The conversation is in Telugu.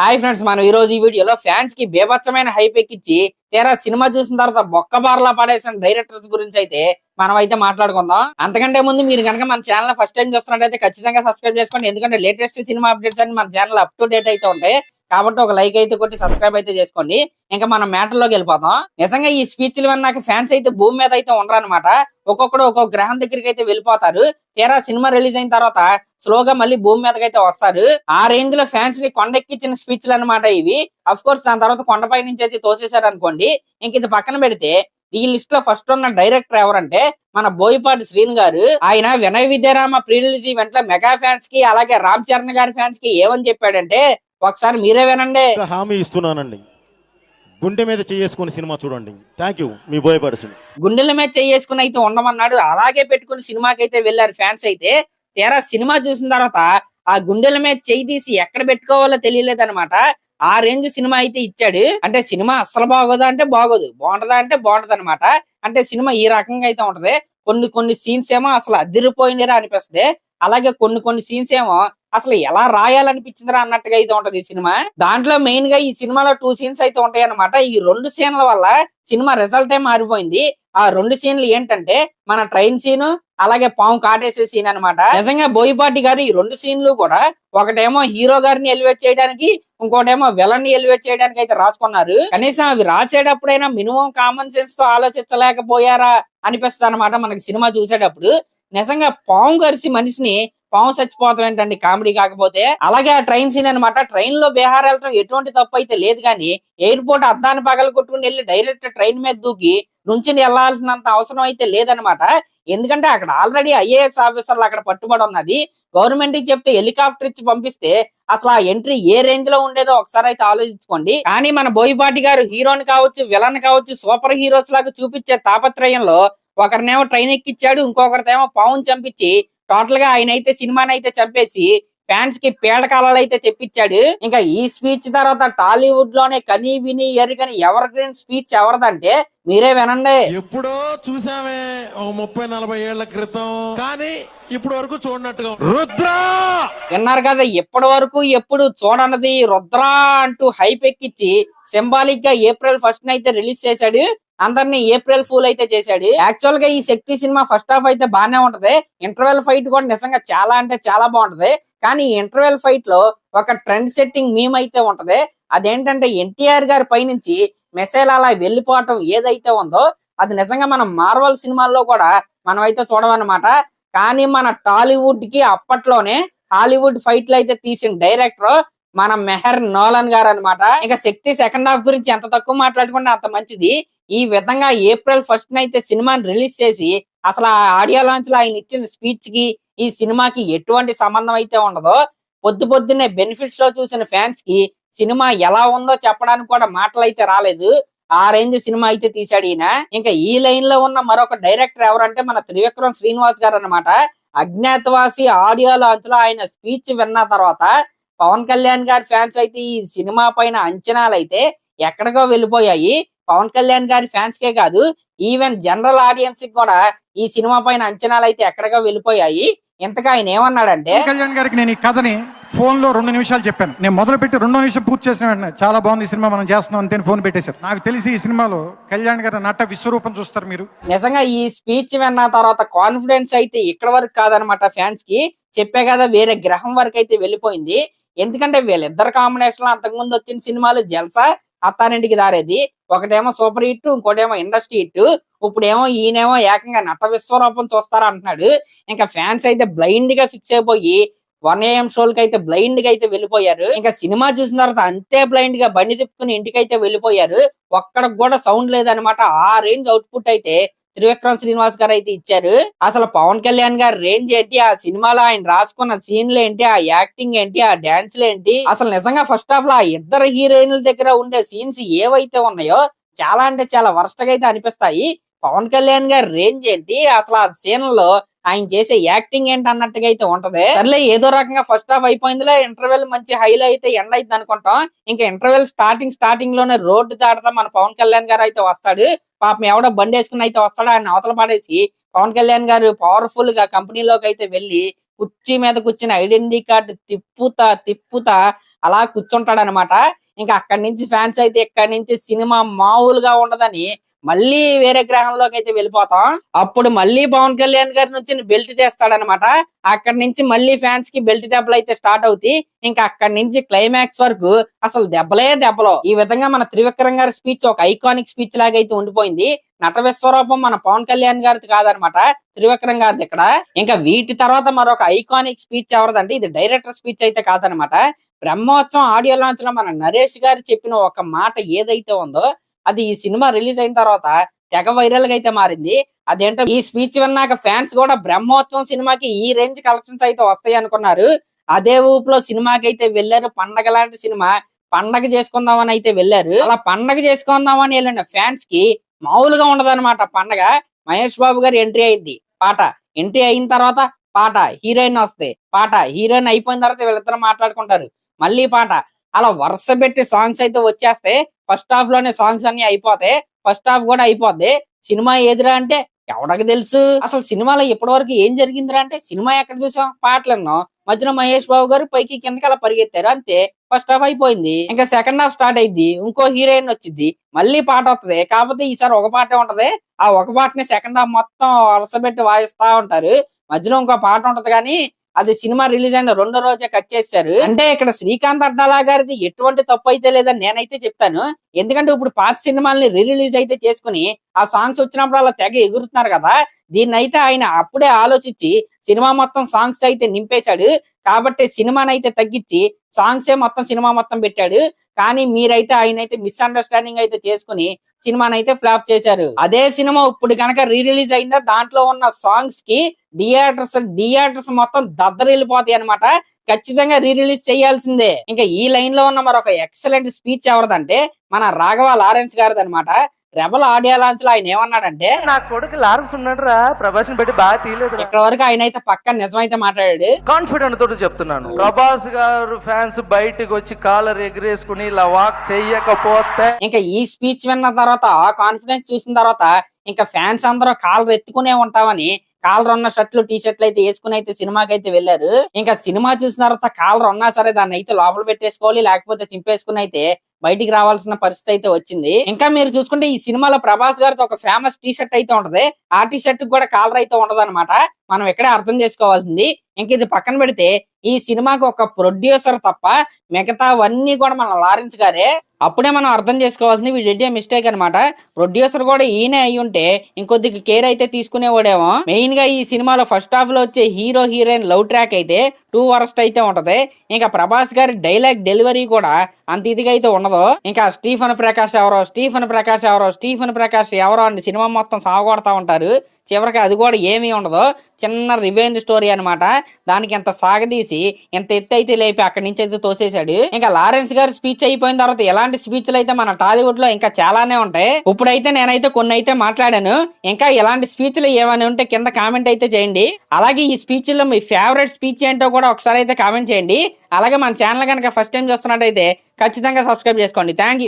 హాయ్ ఫ్రెండ్స్ మనం ఈ రోజు ఈ వీడియోలో ఫ్యాన్స్కి బేభత్సమైన హైప్ ఎక్కిచ్చి తీరా సినిమా చూసిన తర్వాత బొక్క బార్లా పడేసిన డైరెక్టర్స్ గురించి అయితే మనం అయితే మాట్లాడుకుందాం. అంతకంటే ముందు మీరు కనుక మన ఛానల్ ఫస్ట్ టైం చూస్తున్నట్టయితే ఖచ్చితంగా సబ్స్క్రైబ్ చేసుకోండి. ఎందుకంటే లేటెస్ట్ సినిమా అప్డేట్స్ అని మన ఛానల్ అప్ టు డేట్ అయితే ఉంటాయి. కాబట్టి ఒక లైక్ అయితే కొట్టి సబ్స్క్రైబ్ అయితే చేసుకోండి. ఇంకా మనం మ్యాటర్లోకి వెళ్ళిపోతాం. నిజంగా ఈ స్పీచ్లు నాకు ఫ్యాన్స్ అయితే భూమి మీద అయితే ఉండరనమాట ఒక్కొక్కడు ఒక్కొక్క గ్రహం దగ్గరికి అయితే వెళ్ళిపోతారు. తీరా సినిమా రిలీజ్ అయిన తర్వాత స్లోగా మళ్ళీ భూమి మీదకి అయితే వస్తారు. ఆ రేంజ్లో ఫ్యాన్స్ని కొండెక్కిచ్చిన స్పీచ్లు అన్నమాట ఇవి. అఫ్ కోర్స్ దాని తర్వాత కొండపై నుంచి అయితే తోసేశారు అనుకోండి. ఇంక ఇది పక్కన పెడితే ఈ లిస్ట్లో ఫస్ట్ ఉన్న డైరెక్టర్ ఎవరంటే మన బోయపాటి శ్రీను గారు. ఆయన వినయ విద్యారామ ప్రీ రిలీజ్ ఈవెంట్లో మెగా ఫ్యాన్స్కి అలాగే రామ్ చరణ్ గారి ఫ్యాన్స్కి ఏమని చెప్పాడంటే ఒకసారి మీరే వినండి. హామీ ఇస్తున్నానండి. గుండె మీద చేసుకుని సినిమా చూడండి. థ్యాంక్ యూ మీ బోయపడుతుంది గుండెల మీద చేసుకుని అయితే ఉండమన్నాడు. అలాగే పెట్టుకుని సినిమాకి అయితే వెళ్ళారు ఫ్యాన్స్ అయితే. తీరా సినిమా చూసిన తర్వాత ఆ గుండెల మీద చేయి తీసి ఎక్కడ పెట్టుకోవాలో తెలియలేదు అనమాట ఆ రేంజ్ సినిమా అయితే ఇచ్చాడు. అంటే సినిమా అస్సలు బాగోదా అంటే బాగోదు. బాగుంటదా అంటే బాగుంటది అనమాట అంటే సినిమా ఈ రకంగా అయితే ఉంటది. కొన్ని కొన్ని సీన్స్ ఏమో అసలు అదిరిపోయినరా అనిపిస్తుంది. అలాగే కొన్ని కొన్ని సీన్స్ ఏమో అసలు ఎలా రాయాలనిపించిందిరా అన్నట్టుగా అయితే ఉంటది ఈ సినిమా. దాంట్లో మెయిన్గా ఈ సినిమాలో టూ సీన్స్ అయితే ఉంటాయి అనమాట ఈ రెండు సీన్ల వల్ల సినిమా రిజల్ట్ ఏ మారిపోయింది. ఆ రెండు సీన్లు ఏంటంటే మన ట్రైన్ సీన్ అలాగే పాము కాటేసే సీన్ అన్నమాట. నిజంగా బోయిపాటి గారు ఈ రెండు సీన్లు కూడా ఒకటేమో హీరో గారిని ఎలివేట్ చేయడానికి ఇంకోటేమో విలన్ని ఎలివేట్ చేయడానికి అయితే రాసుకున్నారు. కనీసం అవి రాసేటప్పుడైనా మినిమం కామన్ సెన్స్తో ఆలోచించలేకపోయారా అనిపిస్తుంది అనమాట మనకి సినిమా చూసేటప్పుడు. నిజంగా పాము కరిసి మనిషిని పాము చచ్చిపోతాం ఏంటండి? కామెడీ కాకపోతే అలాగే ఆ ట్రైన్ సీన్ అన్నమాట. ట్రైన్లో బీహార్ వెళ్ళడం ఎటువంటి తప్పు అయితే లేదు కానీ ఎయిర్పోర్ట్ అద్దాన్ని పగల కొట్టుకుని వెళ్ళి డైరెక్ట్ ట్రైన్ మీద దూకి నుంచి వెళ్ళాల్సినంత అవసరం అయితే లేదనమాట ఎందుకంటే అక్కడ ఆల్రెడీ ఐఏఎస్ ఆఫీసర్లు అక్కడ పట్టుబడి ఉన్నది. గవర్నమెంట్కి చెప్తే హెలికాప్టర్ ఇచ్చి పంపిస్తే అసలు ఆ ఎంట్రీ ఏ రేంజ్లో ఉండేదో ఒకసారి అయితే ఆలోచించుకోండి. కానీ మన బోయిపాటి గారు హీరోని కావచ్చు విలన్ కావచ్చు సూపర్ హీరోస్ లాగా చూపించే తాపత్రయంలో ఒకరినేమో ట్రైన్ ఎక్కిచ్చాడు ఇంకొకరితేమో పావును చంపించి టోటల్గా ఆయన అయితే సినిమాని అయితే చంపేసి ఫ్యాన్స్కి పేడకాలాలు అయితే తెప్పించాడు. ఇంకా ఈ స్పీచ్ తర్వాత టాలీవుడ్లోనే కని విని ఎరుగని ఎవర్ గ్రీన్ స్పీచ్ ఎవరిదంటే మీరే వినండి. ఎప్పుడో చూసామే ఒక ముప్పై నలభై ఏళ్ళ క్రితం. కానీ ఇప్పుడు వరకు చూడనట్టుగా. రుద్ర! విన్నారు కదా ఇప్పటి వరకు ఎప్పుడు చూడనది రుద్రా అంటూ హైప్ ఎక్కిచ్చి సింబాలిక్గా ఏప్రిల్ ఫస్ట్ అయితే రిలీజ్ చేశాడు. అందరినీ ఏప్రిల్ ఫూల్ అయితే చేశాడు. యాక్చువల్గా ఈ శక్తి సినిమా ఫస్ట్ హాఫ్ అయితే బాగానే ఉంటది. ఇంటర్వెల్ ఫైట్ కూడా నిజంగా చాలా అంటే చాలా బాగుంటది. కానీ ఈ ఇంటర్వెల్ ఫైట్లో ఒక ట్రెండ్ సెట్టింగ్ మేము అయితే ఉంటది. అదేంటంటే ఎన్టీఆర్ గారి పైనుంచి మెసేజ్ అలా వెళ్ళిపోవటం ఏదైతే ఉందో అది నిజంగా మనం మార్వల్ సినిమాల్లో కూడా మనం అయితే చూడమన్నమాట. కానీ మన టాలీవుడ్కి అప్పట్లోనే హాలీవుడ్ ఫైట్లు అయితే తీసిన డైరెక్టర్ మన మెహర్ నోలన్ గారు అనమాట ఇంకా శక్తి సెకండ్ హాఫ్ గురించి ఎంత తక్కువ మాట్లాడుకుంటే అంత మంచిది. ఈ విధంగా ఏప్రిల్ ఫస్ట్ అయితే సినిమాని రిలీజ్ చేసి అసలు ఆ ఆడియో లాంచ్లో ఆయన ఇచ్చిన స్పీచ్కి ఈ సినిమాకి ఎటువంటి సంబంధం అయితే ఉండదో పొద్దు పొద్దున్నే బెనిఫిట్స్లో చూసిన ఫ్యాన్స్కి సినిమా ఎలా ఉందో చెప్పడానికి కూడా మాటలు అయితే రాలేదు. ఆ రేంజ్ సినిమా అయితే తీశాడు ఈయన. ఇంకా ఈ లైన్లో ఉన్న మరొక డైరెక్టర్ ఎవరంటే మన త్రివిక్రమ్ శ్రీనివాస్ గారు అన్నమాట అజ్ఞాతవాసి ఆడియో లాంచ్లో ఆయన స్పీచ్ విన్న తర్వాత పవన్ కళ్యాణ్ గారి ఫ్యాన్స్ అయితే ఈ సినిమా పైన అంచనాలు అయితే ఎక్కడికో వెళ్ళిపోయాయి. పవన్ కళ్యాణ్ గారి ఫ్యాన్స్ కే కాదు ఈవెన్ జనరల్ ఆడియన్స్కి కూడా ఈ సినిమా పైన అంచనాలు అయితే ఎక్కడికో వెళ్ళిపోయాయి. ఇంతగా ఆయన ఏమన్నాడంటే కళ్యాణ్ గారికి నేను ఈ కథని ఫోన్లో రెండు నిమిషాలు చెప్పాను. నేను మొదలు పెట్టి రెండో నిమిషం పూర్తి చేసిన వెంటనే చాలా బాగుంది ఈ సినిమా మనం చేస్తున్నాం అంతే ఫోన్ పెట్టేశారు. నాకు తెలిసి ఈ సినిమాలో కళ్యాణ్ గారి నట విశ్వరూపం చూస్తారు మీరు. నిజంగా ఈ స్పీచ్ విన్న తర్వాత కాన్ఫిడెన్స్ అయితే ఇక్కడ వరకు కాదనమాట ఫ్యాన్స్కి. చెప్పే కదా వేరే గ్రహం వరకు అయితే వెళ్ళిపోయింది. ఎందుకంటే వీళ్ళిద్దరు కాంబినేషన్లో అంతకుముందు వచ్చిన సినిమాలు జల్సా అత్తారింటికి దారేది. ఒకటేమో సూపర్ హిట్ ఇంకోటేమో ఇండస్ట్రీ హిట్. ఇప్పుడేమో ఈయనేమో ఏకంగా నట విశ్వరూపం చూస్తారా అంటున్నాడు ఇంకా ఫ్యాన్స్ అయితే బ్లైండ్గా ఫిక్స్ అయిపోయి వన్ ఏఎం షోలకి అయితే బ్లైండ్గా అయితే వెళ్ళిపోయారు. ఇంకా సినిమా చూసిన తర్వాత అంతే బ్లైండ్గా బండి తిప్పుకుని ఇంటికి అయితే వెళ్ళిపోయారు. ఒక్కడికి కూడా సౌండ్ లేదనమాట ఆ రేంజ్ అవుట్పుట్ అయితే త్రివిక్రమ్ శ్రీనివాస్ గారు అయితే ఇచ్చారు. అసలు పవన్ కళ్యాణ్ గారి రేంజ్ ఏంటి? ఆ సినిమాలో ఆయన రాసుకున్న సీన్లు ఏంటి? ఆ యాక్టింగ్ ఏంటి? ఆ డాన్స్లు ఏంటి? అసలు నిజంగా ఫస్ట్ హాఫ్లో ఆ ఇద్దరు హీరోయిన్ల దగ్గర ఉండే సీన్స్ ఏవైతే ఉన్నాయో చాలా అంటే చాలా వరస్ట్గా అయితే అనిపిస్తాయి. పవన్ కళ్యాణ్ గారి రేంజ్ ఏంటి? అసలు ఆ సీన్లలో ఆయన చేసే యాక్టింగ్ ఏంటి అన్నట్టుగా అయితే ఉంటది. సర్లే ఏదో రకంగా ఫస్ట్ హాఫ్ అయిపోయిందిలే ఇంటర్వెల్ మంచి హైలో అయితే ఎండ్ అయింది అనుకుంటాం. ఇంకా ఇంటర్వెల్ స్టార్టింగ్ స్టార్టింగ్లోనే రోడ్డు దాటతా మన పవన్ కళ్యాణ్ గారు అయితే వస్తాడు. పాపం ఎవడో బండి వేసుకుని అయితే వస్తాడు ఆయన అవతల పడేసి. పవన్ కళ్యాణ్ గారు పవర్ఫుల్గా కంపెనీలోకి అయితే వెళ్ళి కుర్చీ మీద కూర్చుని ఐడెంటిటీ కార్డు తిప్పుతా తిప్పుతా అలా కూర్చుంటాడనమాట. ఇంకా అక్కడి నుంచి ఫ్యాన్స్ అయితే ఇక్కడి నుంచి సినిమా మామూలుగా ఉండదని మళ్ళీ వేరే గ్రహంలోకి అయితే వెళ్ళిపోతాం. అప్పుడు మళ్ళీ పవన్ కళ్యాణ్ గారి నుంచి బెల్ట్ తెస్తాడనమాట. అక్కడి నుంచి మళ్ళీ ఫ్యాన్స్కి బెల్ట్ దెబ్బలు అయితే స్టార్ట్ అవుతాయి. ఇంకా అక్కడి నుంచి క్లైమాక్స్ వరకు అసలు దెబ్బలే దెబ్బలు. ఈ విధంగా మన త్రివిక్రమ్ గారి స్పీచ్ ఒక ఐకానిక్ స్పీచ్ లాగా అయితే ఉండిపోయింది. నట విశ్వరూపం మన పవన్ కళ్యాణ్ గారిది కాదనమాట. త్రివిక్రమ్ గారిది ఇక్కడ. ఇంకా వీటి తర్వాత మరొక ఐకానిక్ స్పీచ్ ఎవరిదంటే ఇది డైరెక్టర్ స్పీచ్ అయితే కాదనమాట. బ్రహ్మ బ్రహ్మోత్సవం ఆడియో లాంచ్లో మన నరేష్ గారు చెప్పిన ఒక మాట ఏదైతే ఉందో అది ఈ సినిమా రిలీజ్ అయిన తర్వాత తెగ వైరల్గా అయితే మారింది. అదేంటో ఈ స్పీచ్ విన్నాక ఫ్యాన్స్ కూడా బ్రహ్మోత్సవం సినిమాకి ఈ రేంజ్ కలెక్షన్స్ అయితే వస్తాయి అనుకున్నారు. అదే ఊపులో సినిమాకి అయితే వెళ్ళారు. పండగ లాంటి సినిమా. పండగ చేసుకుందామని అయితే వెళ్ళారు. అలా పండగ చేసుకుందామని వెళ్ళిన ఫ్యాన్స్కి మామూలుగా ఉండదన్నమాట పండగ. మహేష్ బాబు గారు ఎంట్రీ అయింది. పాట. ఎంట్రీ అయిన తర్వాత పాట. హీరోయిన్ వస్తే పాట. హీరోయిన్ అయిపోయిన తర్వాత వీళ్ళిద్దరు మాట్లాడుకుంటారు. మళ్ళీ పాట. అలా వరుస పెట్టి సాంగ్స్ అయితే వచ్చేస్తే ఫస్ట్ హాఫ్లోనే సాంగ్స్ అన్ని అయిపోతే ఫస్ట్ హాఫ్ కూడా అయిపోద్ది. సినిమా ఏదిరా అంటే ఎవడకి తెలుసు? అసలు సినిమాలో ఇప్పటి వరకు ఏం జరిగిందిరా అంటే సినిమా ఎక్కడ చూసాం? పాటలు మధ్యన మధ్యలో మహేష్ బాబు గారు పైకి కిందకి అలా పరిగెత్తారు. అంతే. ఫస్ట్ హాఫ్ అయిపోయింది. ఇంకా సెకండ్ హాఫ్ స్టార్ట్ అయింది ఇంకో హీరోయిన్ వచ్చింది మళ్ళీ పాట వస్తది కాకపోతే ఈసారి ఒక పాటే ఉంటది. ఆ ఒక పాటని సెకండ్ హాఫ్ మొత్తం వరుసపెట్టి వాయిస్తా ఉంటారు. మధ్యలో ఇంకో పాట ఉంటది కానీ అది సినిమా రిలీజ్ అయిన రెండో రోజే కట్ చేశారు అంటే ఇక్కడ శ్రీకాంత్ అడ్డాలా గారిది ఎటువంటి తప్పు అయితే లేదని నేనైతే చెప్తాను. ఎందుకంటే ఇప్పుడు పాత సినిమాల్ని రీ రిలీజ్ అయితే చేసుకుని ఆ సాంగ్స్ వచ్చినప్పుడు అలా తెగ ఎగురుతున్నారు కదా. దీన్ని అయితే ఆయన అప్పుడే ఆలోచించి సినిమా మొత్తం సాంగ్స్ అయితే నింపేశాడు. కాబట్టి సినిమానైతే తగ్గించి సాంగ్సే మొత్తం సినిమా మొత్తం పెట్టాడు. కానీ మీరైతే ఆయన అయితే మిస్అండర్స్టాండింగ్ అయితే చేసుకుని సినిమాని అయితే ఫ్లాప్ చేశారు. అదే సినిమా ఇప్పుడు గనక రీ రిలీజ్ అయిందా దాంట్లో ఉన్న సాంగ్స్కి థియేటర్స్ థియేటర్స్ మొత్తం దద్దరిల్లిపోతాయి అనమాట ఖచ్చితంగా రీ రిలీజ్ చేయాల్సిందే. ఇంకా ఈ లైన్లో ఉన్న మరొక ఎక్సలెంట్ స్పీచ్ ఎవరిదంటే మన రాఘవ లారెన్స్ గారిది అనమాట రెబల్ ఆడియో లాంచ్లో ఆయన ఏమన్నాడంటే నా కొడుకు లారెన్స్ ఉన్నాడు రా ప్రభాస్ పెట్టి బాగా తీయలేదు ఇక్కడ వరకు ఆయన అయితే పక్క నిజమైతే మాట్లాడాడు. కాన్ఫిడెంట్ తోటి చెప్తున్నాను. ప్రభాస్ గారు ఫ్యాన్స్ బయటికి వచ్చి కాలర్ ఎగిరేసుకుని ఇలా వాక్ చెయ్యకపోతే ఇంకా ఈ స్పీచ్ విన్న తర్వాత ఆ కాన్ఫిడెన్స్ చూసిన తర్వాత ఇంకా ఫ్యాన్స్ అందరూ కాళ్ళు ఎత్తుకునే ఉంటామని కాలర్ ఉన్న షర్ట్లు టీ షర్ట్లు అయితే వేసుకుని అయితే సినిమాకి అయితే వెళ్ళారు. ఇంకా సినిమా చూసిన తర్వాత కాలర్ ఉన్నా సరే దాన్ని అయితే లోపల పెట్టేసుకోవాలి లేకపోతే చింపేసుకుని అయితే బయటికి రావాల్సిన పరిస్థితి అయితే వచ్చింది. ఇంకా మీరు చూసుకుంటే ఈ సినిమాలో ప్రభాస్ గారితో ఒక ఫేమస్ టీ షర్ట్ అయితే ఉంటది. ఆ టీ షర్ట్ కూడా కాలర్ అయితే ఉండదు మనం ఇక్కడే అర్థం చేసుకోవాల్సింది. ఇంక ఇది పక్కన పెడితే ఈ సినిమాకి ఒక ప్రొడ్యూసర్ తప్ప మిగతావన్నీ కూడా మన లారెన్స్ గారే. అప్పుడే మనం అర్థం చేసుకోవాల్సింది వీడి మిస్టేక్ అనమాట ప్రొడ్యూసర్ కూడా ఈయనే అయి ఉంటే ఇంకొద్దిగా కేర్ అయితే తీసుకునేవాడేమో. మెయిన్గా ఈ సినిమాలో ఫస్ట్ హాఫ్లో వచ్చే హీరో హీరోయిన్ లవ్ ట్రాక్ అయితే టూ వరస్ట్ అయితే ఉంటది. ఇంకా ప్రభాస్ గారి డైలాగ్ డెలివరీ కూడా అంత ఇదిగా అయితే ఉండదు. ఇంకా స్టీఫన్ ప్రకాష్ ఎవరో స్టీఫన్ ప్రకాష్ ఎవరో స్టీఫన్ ప్రకాష్ ఎవరో అని సినిమా మొత్తం సాగొడతా ఉంటారు. చివరికి అది కూడా ఏమీ ఉండదు. చిన్న రివెంజ్ స్టోరీ అన్నమాట. దానికి ఎంత సాగదీసి ఎంత ఎత్తు అయితే లేపి అక్కడి నుంచి అయితే తోసేశాడు. ఇంకా లారెన్స్ గారు స్పీచ్ అయిపోయిన తర్వాత ఎలాంటి స్పీచ్లు అయితే మన టాలీవుడ్లో ఇంకా చాలానే ఉంటాయి. ఇప్పుడైతే నేనైతే కొన్ని అయితే మాట్లాడాను. ఇంకా ఎలాంటి స్పీచ్లు ఏమైనా ఉంటే కింద కామెంట్ అయితే చేయండి. అలాగే ఈ స్పీచ్లో మీ ఫేవరెట్ స్పీచ్ ఏంటో కూడా ఒకసారి అయితే కామెంట్ చేయండి. అలాగే మన ఛానల్ కనుక ఫస్ట్ టైం చూస్తున్నట్టయితే ఖచ్చితంగా సబ్స్క్రైబ్ చేసుకోండి. థ్యాంక్